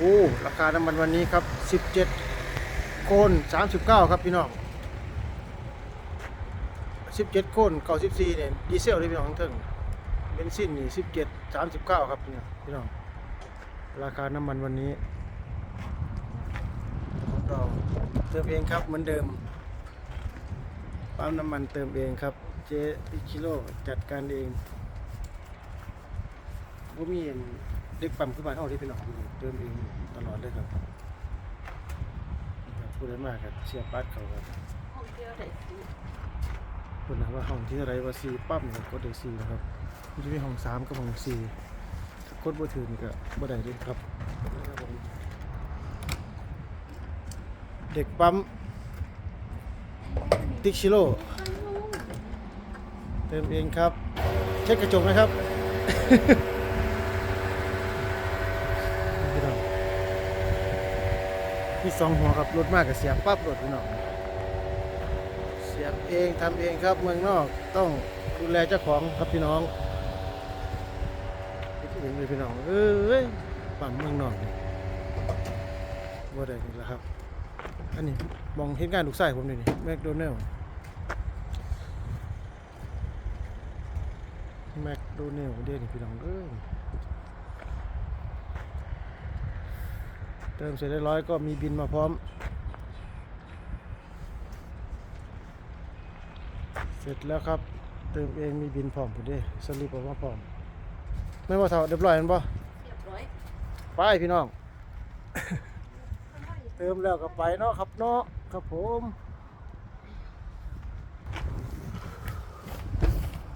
โอ้ราคาน้ำมันวันนี้ครับ 17 โคน39 ครับพี่น้อง 17 โคน94เนี่ยดีเซลเลยพี่น้องทั้งเบนซินนี่17 39 ครับพี่น้องพี่น้อง ราคาน้ำมันวันนี้เราเติมเองครับเหมือนเดิมปั๊มน้ำมันเติมเองครับ เจพิคิโลจัดการเองว่ามีเห็น เด็กปั๊มขึ้นมาเท่าที่เป็นหนองเติมเองตลอดเลยครับนี่ครับพูดได้มากครับเชียร์ปัดเขาครับห้องเที่ยวไหนคุณนะว่าห้องที่อะไรว่าซีปั๊มเนี่ยกดได้ซีนะครับมันจะมีห้องสามกับห้องสี่กดบ่ถึงก็บ่ได้เลยครับนะครับ เด็กปั๊มติ๊กชิโร่เติมเองครับ เช็คกระจกนะครับ พี่น้อง ที่สองหัวครับรถมากกับเสียบปั๊บรถพี่น้องเสียบเองทำเองครับเมืองนอกต้องดูแลเจ้าของครับพี่น้องไปที่ถึงเลยพี่น้องเอ้ยปั๊มเมืองนอกนี่ว่าได้นี่แหละครับอันนี้มองเห็นการลูกไส้ผมนี่นี่แมคโดนัลแมคโดนัลเด้นี่พี่น้องเอ้ย เติมเสร็จเรียบร้อยก็มีบินมาพร้อม เสร็จแล้วครับ เติมเองมีบินพร้อมผมด้สลิปออกมาพร้อมไม่ว่าเท่าเรียบร้อยแมันบ่เรียบร้อยไปพี่น้อง เติมแล้วก็ไปเนาะครับเนาะครับผม